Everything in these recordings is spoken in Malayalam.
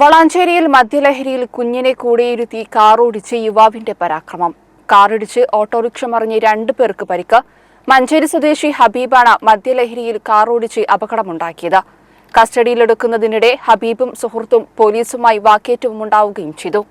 വളാഞ്ചേരിയിൽ മദ്യലഹരിയിൽ കുഞ്ഞിനെ കൂടെയിരുത്തി കാറോടിച്ച് യുവാവിന്റെ പരാക്രമം. കാറിടിച്ച് ഓട്ടോറിക്ഷ മറിഞ്ഞ് രണ്ടു പേർക്ക് പരിക്ക്. മഞ്ചേരി സ്വദേശി ഹബീബാണ് മദ്യലഹരിയിൽ കാറോടിച്ച് അപകടമുണ്ടാക്കിയത്. കസ്റ്റഡിയിലെടുക്കുന്നതിനിടെ ഹബീബും സുഹൃത്തും പോലീസുമായി വാക്കേറ്റവുമുണ്ടാവുകയും ചെയ്തു.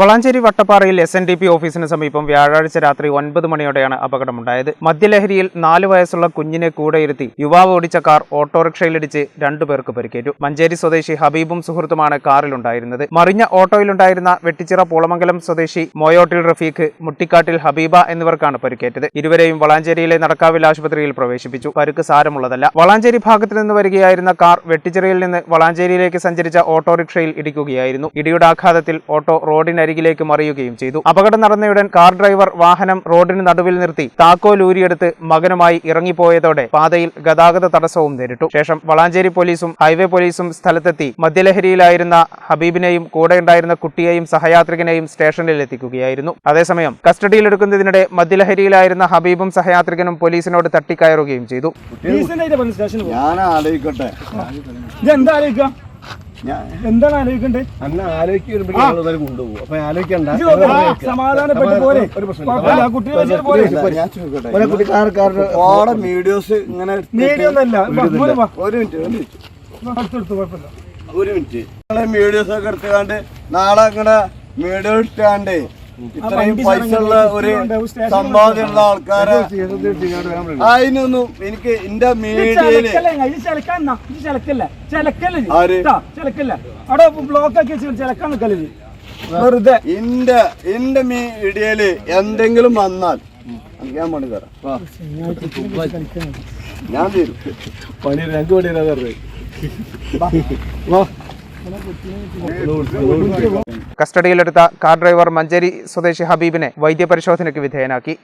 വളാഞ്ചേരി വട്ടപ്പാറയിൽ എസ് എൻ ഡി പി ഓഫീസിന് സമീപം വ്യാഴാഴ്ച രാത്രി ഒൻപത് മണിയോടെയാണ് അപകടമുണ്ടായത്. മദ്യലഹരിയിൽ നാല് വയസ്സുള്ള കുഞ്ഞിനെ കൂടെയിരുത്തി യുവാവ് ഓടിച്ച കാർ ഓട്ടോറിക്ഷയിലിടിച്ച് രണ്ടുപേർക്ക് പരിക്കേറ്റു. മഞ്ചേരി സ്വദേശി ഹബീബും സുഹൃത്തുമാണ് കാറിലുണ്ടായിരുന്നത്. മറിഞ്ഞ ഓട്ടോയിലുണ്ടായിരുന്ന വെട്ടിച്ചിറ പൂളമംഗലം സ്വദേശി മോയോട്ടിൽ റഫീഖ് മുട്ടിക്കാട്ടിൽ ഹബീബ എന്നിവർക്കാണ് പരിക്കേറ്റത്. ഇരുവരെയും വളാഞ്ചേരിയിലെ നടക്കാവിൽ ആശുപത്രിയിൽ പ്രവേശിപ്പിച്ചു. പരുക്ക് സാരമുള്ളതല്ല. വളാഞ്ചേരി ഭാഗത്തു നിന്ന് വരികയായിരുന്ന കാർ വെട്ടിച്ചിറയിൽ നിന്ന് വളാഞ്ചേരിയിലേക്ക് സഞ്ചരിച്ച ഓട്ടോറിക്ഷയിൽ ഇടിക്കുകയായിരുന്നു. ഇടിയുടെ ആഘാതത്തിൽ ഓട്ടോ റോഡിനരികിലേക്ക് മറിയുകയും ചെയ്തു. അപകടം നടന്നയുടൻ കാർ ഡ്രൈവർ വാഹനം റോഡിന് നടുവിൽ നിർത്തി താക്കോൽ ഊരിയെടുത്ത് മകനുമായി ഇറങ്ങിപ്പോയതോടെ പാതയിൽ ഗതാഗത തടസ്സവും നേരിട്ടു. ശേഷം വളാഞ്ചേരി പോലീസും ഹൈവേ പോലീസും സ്ഥലത്തെത്തി. മദ്യലഹരിയിലായിരുന്ന ഹബീബിനെയും കൂടെയുണ്ടായിരുന്ന കുട്ടിയെയും സഹയാത്രികനെയും സ്റ്റേഷനിൽ എത്തിക്കുകയായിരുന്നു. അതേസമയം കസ്റ്റഡിയിലെടുക്കുന്നതിനിടെ മദ്യലഹരിയിലായിരുന്ന ഹബീബും സഹയാത്രികനും പോലീസിനോട് തട്ടിക്കയറുകയും ചെയ്തു. ഞാൻ ആലോചിക്കട്ടെ ഞാൻ എന്താണ് ആലോചിക്കണ്ടേ? അന്ന് ഞങ്ങൾ കൊണ്ടുപോകും. അപ്പൊ ആലോചിക്കണ്ട. സമാധാനപ്പെട്ട് ഒരു കുട്ടിക്കാർക്കാരുടെ ഓടെ വീഡിയോസ് ഇങ്ങനെ. ഒരു മിനിറ്റ് ഒരു മിനിറ്റ് വീഡിയോസ് ഒക്കെ എടുത്തുകാണ്ട് നാളെ അങ്ങനെ വീഡിയോ ഇട്ടാണ്ട് ഇത്രയും പൈസ ഉള്ള ഒരു സമ്പാദ്യമുള്ള ആൾക്കാരെ അതിനൊന്നും എനിക്ക് എന്റെ മീഡിയയിൽ അവിടെ ബ്ലോക്ക് ആക്കി ചിലക്കാൻ? വെറുതെ. എന്റെ എന്റെ മീഡിയയിൽ എന്തെങ്കിലും വന്നാൽ ഞാൻ പണി തരാം. ഞാൻ തരും. പണി രണ്ടു പണി തരാം കസ്റ്റഡിയിലെടുത്ത കാർ ഡ്രൈവർ മഞ്ചേരി സ്വദേശി ഹബീബിനെ വൈദ്യപരിശോധനയ്ക്ക് വിധേയനാക്കി.